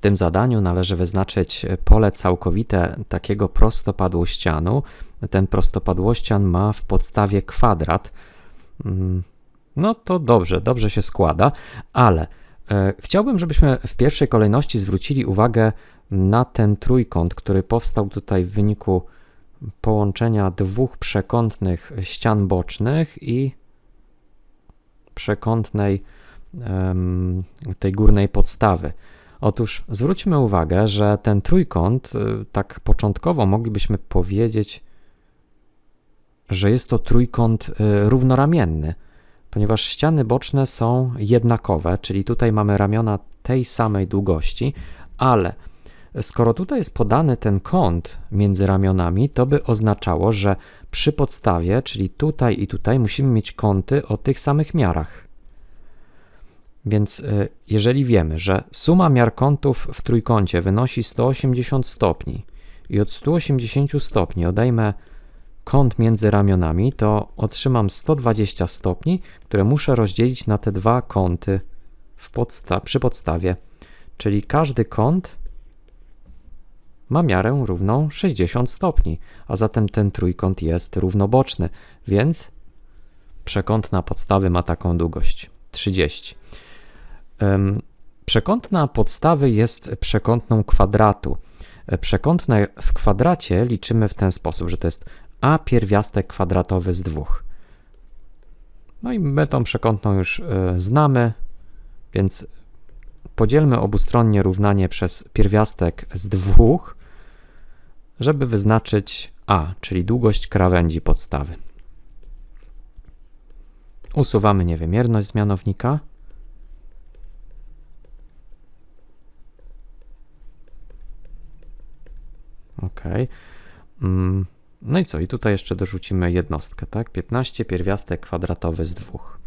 tym zadaniu należy wyznaczyć pole całkowite takiego prostopadłościanu. Ten prostopadłościan ma w podstawie kwadrat. Mm, No to dobrze, dobrze się składa, ale e, chciałbym, żebyśmy w pierwszej kolejności zwrócili uwagę na ten trójkąt, który powstał tutaj w wyniku połączenia dwóch przekątnych ścian bocznych i przekątnej tej górnej podstawy. Otóż zwróćmy uwagę, że ten trójkąt, y, tak początkowo moglibyśmy powiedzieć, że jest to trójkąt y, równoramienny, ponieważ ściany boczne są jednakowe, czyli tutaj mamy ramiona tej samej długości, ale skoro tutaj jest podany ten kąt między ramionami, to by oznaczało, że przy podstawie, czyli tutaj i tutaj, musimy mieć kąty o tych samych miarach. Więc y, jeżeli wiemy, że suma miar kątów w trójkącie wynosi 180 stopni i od 180 stopni odejmę kąt między ramionami, to otrzymam 120 stopni, które muszę rozdzielić na te dwa kąty podsta- przy podstawie. Czyli każdy kąt ma miarę równą 60 stopni, a zatem ten trójkąt jest równoboczny, więc przekątna podstawy ma taką długość 30. Przekątna podstawy jest przekątną kwadratu. E, Przekątne w kwadracie liczymy w ten sposób, że to jest a pierwiastek kwadratowy z dwóch. No i my tą przekątną już e, znamy, więc podzielmy obustronnie równanie przez pierwiastek z dwóch, żeby wyznaczyć a, czyli długość krawędzi podstawy. Usuwamy niewymierność z mianownika. Ok. Mm, No i co? I tutaj jeszcze dorzucimy jednostkę, tak? 15 pierwiastek kwadratowy z dwóch.